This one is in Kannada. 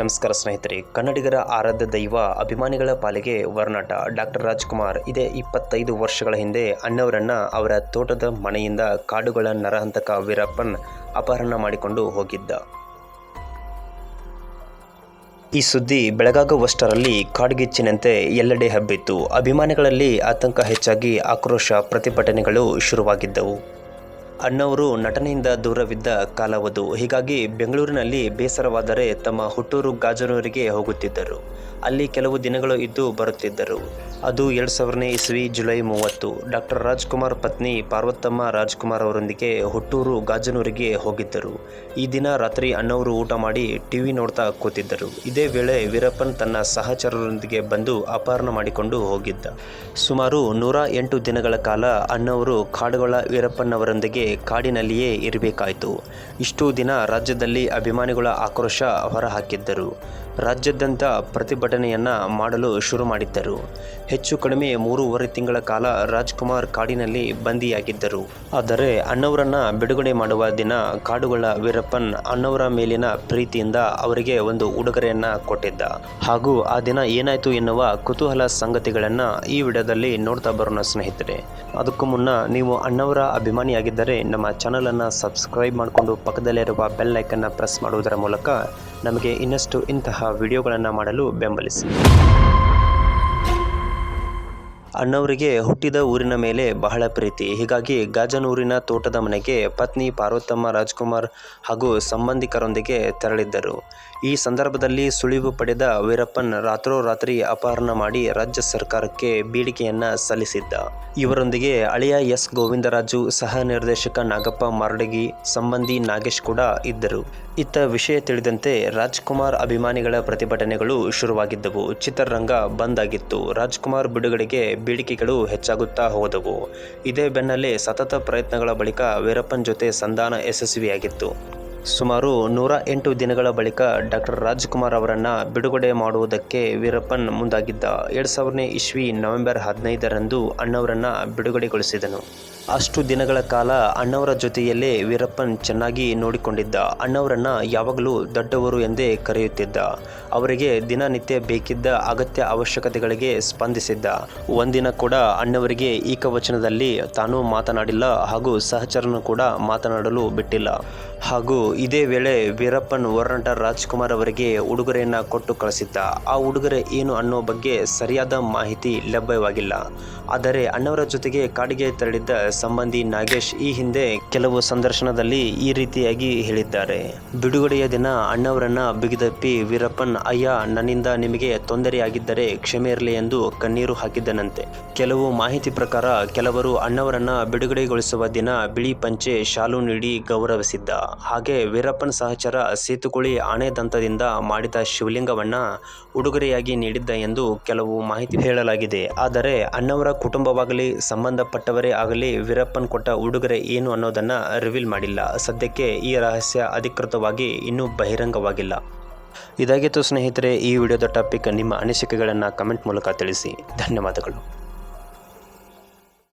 ನಮಸ್ಕಾರ ಸ್ನೇಹಿತರೆ, ಕನ್ನಡಿಗರ ಆರಾಧ್ಯ ದೈವ ಅಭಿಮಾನಿಗಳ ಪಾಲಿಗೆ ವರ್ನಾಟ ಡಾಕ್ಟರ್ ರಾಜ್ಕುಮಾರ್ ಇದೇ ಇಪ್ಪತ್ತೈದು ವರ್ಷಗಳ ಹಿಂದೆ ಅಣ್ಣವರನ್ನ ಅವರ ತೋಟದ ಮನೆಯಿಂದ ಕಾಡುಗಳ ನರಹಂತಕ ವೀರಪ್ಪನ್ ಅಪಹರಣ ಮಾಡಿಕೊಂಡು ಹೋಗಿದ್ದ. ಈ ಸುದ್ದಿ ಬೆಳಗಾಗುವಷ್ಟರಲ್ಲಿ ಕಾಡ್ಗಿಚ್ಚಿನಂತೆ ಎಲ್ಲೆಡೆ ಹಬ್ಬಿತ್ತು. ಅಭಿಮಾನಿಗಳಲ್ಲಿ ಆತಂಕ ಹೆಚ್ಚಾಗಿ ಆಕ್ರೋಶ ಪ್ರತಿಭಟನೆಗಳು ಶುರುವಾಗಿದ್ದವು. ಅಣ್ಣವರು ನಟನೆಯಿಂದ ದೂರವಿದ್ದ ಕಾಲವದು ಹೀಗಾಗಿ ಬೆಂಗಳೂರಿನಲ್ಲಿ ಬೇಸರವಾದರೆ ತಮ್ಮ ಹುಟ್ಟೂರು ಗಾಜನೂರಿಗೆ ಹೋಗುತ್ತಿದ್ದರು. ಅಲ್ಲಿ ಕೆಲವು ದಿನಗಳು ಇದ್ದು ಬರುತ್ತಿದ್ದರು. ಅದು ಎರಡು ಸಾವಿರನೇ ಇಸ್ವಿ ಜುಲೈ ಮೂವತ್ತು. ಡಾಕ್ಟರ್ ರಾಜ್ಕುಮಾರ್ ಪತ್ನಿ ಪಾರ್ವತಮ್ಮ ರಾಜ್ಕುಮಾರ್ ಅವರೊಂದಿಗೆ ಹುಟ್ಟೂರು ಗಾಜನೂರಿಗೆ ಹೋಗಿದ್ದರು. ಈ ದಿನ ರಾತ್ರಿ ಅಣ್ಣವರು ಊಟ ಮಾಡಿ ಟಿವಿ ನೋಡ್ತಾ ಕೂತಿದ್ದರು. ಇದೇ ವೇಳೆ ವೀರಪ್ಪನ್ ತನ್ನ ಸಹಚರರೊಂದಿಗೆ ಬಂದು ಅಪಹರಣ ಮಾಡಿಕೊಂಡು ಹೋಗಿದ್ದ. ಸುಮಾರು ನೂರ ಎಂಟು ದಿನಗಳ ಕಾಲ ಅಣ್ಣವರು ಕಾಡುಗಳ ವೀರಪ್ಪನವರೊಂದಿಗೆ ಕಾಡಿನಲ್ಲಿಯೇ ಇರಬೇಕಾಯಿತು. ಇಷ್ಟು ದಿನ ರಾಜ್ಯದಲ್ಲಿ ಅಭಿಮಾನಿಗಳ ಆಕ್ರೋಶ ಹೊರಹಾಕಿದ್ದರು. ರಾಜ್ಯಾದ್ಯಂತ ಪ್ರತಿಭಟನೆಯನ್ನ ಮಾಡಲು ಶುರು ಮಾಡಿದ್ದರು. ಹೆಚ್ಚು ಕಡಿಮೆ ಮೂರುವರೆ ತಿಂಗಳ ಕಾಲ ರಾಜ್ಕುಮಾರ್ ಕಾಡಿನಲ್ಲಿ ಬಂದಿಯಾಗಿದ್ದರು. ಆದರೆ ಅಣ್ಣವರನ್ನ ಬಿಡುಗಡೆ ಮಾಡುವ ದಿನ ಕಾಡುಗಳ ವೀರಪ್ಪನ್ ಅಣ್ಣವರ ಮೇಲಿನ ಪ್ರೀತಿಯಿಂದ ಅವರಿಗೆ ಒಂದು ಉಡುಗೊರೆಯನ್ನ ಕೊಟ್ಟಿದ್ದ. ಹಾಗೂ ಆ ದಿನ ಏನಾಯಿತು ಎನ್ನುವ ಕುತೂಹಲ ಸಂಗತಿಗಳನ್ನ ಈ ವಿಡಿಯೋದಲ್ಲಿ ನೋಡ್ತಾ ಬರೋಣ ಸ್ನೇಹಿತರೆ. ಅದಕ್ಕೂ ಮುನ್ನ ನೀವು ಅಣ್ಣವರ ಅಭಿಮಾನಿಯಾಗಿದ್ದರೆ ನಮ್ಮ ಚಾನಲನ್ನು ಸಬ್ಸ್ಕ್ರೈಬ್ ಮಾಡಿಕೊಂಡು ಪಕ್ಕದಲ್ಲಿರುವ ಬೆಲ್ ಐಕನ್ನ ಪ್ರೆಸ್ ಮಾಡುವುದರ ಮೂಲಕ ನಮಗೆ ಇನ್ನಷ್ಟು ಇಂತಹ ವಿಡಿಯೋಗಳನ್ನು ಮಾಡಲು ಬೆಂಬಲಿಸಿ. ಅಣ್ಣವರಿಗೆ ಹುಟ್ಟಿದ ಊರಿನ ಮೇಲೆ ಬಹಳ ಪ್ರೀತಿ. ಹೀಗಾಗಿ ಗಾಜನೂರಿನ ತೋಟದ ಮನೆಗೆ ಪತ್ನಿ ಪಾರ್ವತಮ್ಮ ರಾಜ್ಕುಮಾರ್ ಹಾಗೂ ಸಂಬಂಧಿಕರೊಂದಿಗೆ ತೆರಳಿದ್ದರು. ಈ ಸಂದರ್ಭದಲ್ಲಿ ಸುಳಿವು ಪಡೆದ ವೀರಪ್ಪನ್ ರಾತ್ರೋರಾತ್ರಿ ಅಪಹರಣ ಮಾಡಿ ರಾಜ್ಯ ಸರ್ಕಾರಕ್ಕೆ ಬೇಡಿಕೆಯನ್ನ ಸಲ್ಲಿಸಿದ್ದ. ಇವರೊಂದಿಗೆ ಅಳಿಯ ಎಸ್. ಗೋವಿಂದರಾಜು, ಸಹ ನಿರ್ದೇಶಕ ನಾಗಪ್ಪ ಮಾರ್ಡಗಿ, ಸಂಬಂಧಿ ನಾಗೇಶ್ ಕೂಡ ಇದ್ದರು. ಇತ್ತ ವಿಷಯ ತಿಳಿದಂತೆ ರಾಜ್ಕುಮಾರ್ ಅಭಿಮಾನಿಗಳ ಪ್ರತಿಭಟನೆಗಳು ಶುರುವಾಗಿದ್ದವು. ಚಿತ್ರರಂಗ ಬಂದ್ ಆಗಿತ್ತು. ರಾಜ್ಕುಮಾರ್ ಬಿಡುಗಡೆಗೆ ಬೇಡಿಕೆಗಳು ಹೆಚ್ಚಾಗುತ್ತಾ ಹೋದವು. ಇದೇ ಬೆನ್ನಲ್ಲೇ ಸತತ ಪ್ರಯತ್ನಗಳ ಬಳಿಕ ವೀರಪ್ಪನ್ ಜೊತೆ ಸಂಧಾನ ಯಶಸ್ವಿಯಾಗಿತ್ತು. ಸುಮಾರು ನೂರ ಎಂಟು ದಿನಗಳ ಬಳಿಕ ಡಾಕ್ಟರ್ ರಾಜ್ಕುಮಾರ್ ಅವರನ್ನು ಬಿಡುಗಡೆ ಮಾಡುವುದಕ್ಕೆ ವೀರಪ್ಪನ್ ಮುಂದಾಗಿದ್ದ ಎರಡು ಸಾವಿರನೇ ಇಸ್ವಿ ನವೆಂಬರ್ ಹದಿನೈದರಂದು ಅಣ್ಣವರನ್ನು ಬಿಡುಗಡೆಗೊಳಿಸಿದನು. ಅಷ್ಟು ದಿನಗಳ ಕಾಲ ಅಣ್ಣವರ ಜೊತೆಯಲ್ಲೇ ವೀರಪ್ಪನ್ ಚೆನ್ನಾಗಿ ನೋಡಿಕೊಂಡಿದ್ದ. ಅಣ್ಣವರನ್ನು ಯಾವಾಗಲೂ ದೊಡ್ಡವರು ಎಂದೇ ಕರೆಯುತ್ತಿದ್ದ. ಅವರಿಗೆ ದಿನನಿತ್ಯ ಬೇಕಿದ್ದ ಅಗತ್ಯ ಅವಶ್ಯಕತೆಗಳಿಗೆ ಸ್ಪಂದಿಸಿದ್ದ. ಒಂದಿನ ಕೂಡ ಅಣ್ಣವರಿಗೆ ಏಕವಚನದಲ್ಲಿ ತಾನು ಮಾತನಾಡಿಲ್ಲ ಹಾಗೂ ಸಹಚರನು ಕೂಡ ಮಾತನಾಡಲು ಬಿಟ್ಟಿಲ್ಲ. ಹಾಗೂ ಇದೇ ವೇಳೆ ವೀರಪ್ಪನ್ ವರ್ನಟ ರಾಜ್ಕುಮಾರ್ ಅವರಿಗೆ ಉಡುಗೊರೆಯನ್ನು ಕೊಟ್ಟು ಕಳಿಸಿದ್ದ. ಆ ಉಡುಗೊರೆ ಏನು ಅನ್ನೋ ಬಗ್ಗೆ ಸರಿಯಾದ ಮಾಹಿತಿ ಲಭ್ಯವಾಗಿಲ್ಲ. ಆದರೆ ಅಣ್ಣವರ ಜೊತೆಗೆ ಕಾಡಿಗೆ ತೆರಳಿದ್ದ ಸಂಬಂಧಿ ನಾಗೇಶ್ ಈ ಹಿಂದೆ ಕೆಲವು ಸಂದರ್ಶನದಲ್ಲಿ ಈ ರೀತಿಯಾಗಿ ಹೇಳಿದ್ದಾರೆ. ಬಿಡುಗಡೆಯ ದಿನ ಅಣ್ಣವರನ್ನ ಬಿಗಿದಪ್ಪಿ ವೀರಪ್ಪನ್, ಅಯ್ಯ, ನನ್ನಿಂದ ನಿಮಗೆ ತೊಂದರೆಯಾಗಿದ್ದರೆ ಕ್ಷಮೆ ಇರಲಿ ಎಂದು ಕಣ್ಣೀರು ಹಾಕಿದ್ದನಂತೆ. ಕೆಲವು ಮಾಹಿತಿ ಪ್ರಕಾರ ಕೆಲವರು ಅಣ್ಣವರನ್ನ ಬಿಡುಗಡೆಗೊಳಿಸುವ ದಿನ ಬಿಳಿ ಪಂಚೆ ಶಾಲು ನೀಡಿ ಗೌರವಿಸಿದ್ದ. ಹಾಗೆ ವೀರಪ್ಪನ್ ಸಹಚರ ಸೇತುಕುಳಿ ಆಣೆ ದಂತದಿಂದ ಮಾಡಿದ ಶಿವಲಿಂಗವನ್ನ ಉಡುಗೊರೆಯಾಗಿ ನೀಡಿದ್ದ ಎಂದು ಕೆಲವು ಮಾಹಿತಿ ಹೇಳಲಾಗಿದೆ. ಆದರೆ ಅಣ್ಣವರ ಕುಟುಂಬವಾಗಲಿ, ಸಂಬಂಧಪಟ್ಟವರೇ ಆಗಲಿ ವೀರಪ್ಪನ್ ಕೊಟ್ಟ ಉಡುಗೊರೆ ಏನು ಅನ್ನೋದನ್ನು ರಿವೀಲ್ ಮಾಡಿಲ್ಲ. ಸದ್ಯಕ್ಕೆ ಈ ರಹಸ್ಯ ಅಧಿಕೃತವಾಗಿ ಇನ್ನೂ ಬಹಿರಂಗವಾಗಿಲ್ಲ. ಇದಾಗಿತ್ತು ಸ್ನೇಹಿತರೆ, ಈ ವಿಡಿಯೋದ ಟಾಪಿಕ್ ನಿಮ್ಮ ಅನಿಸಿಕೆಗಳನ್ನು ಕಮೆಂಟ್ ಮೂಲಕ ತಿಳಿಸಿ. ಧನ್ಯವಾದಗಳು.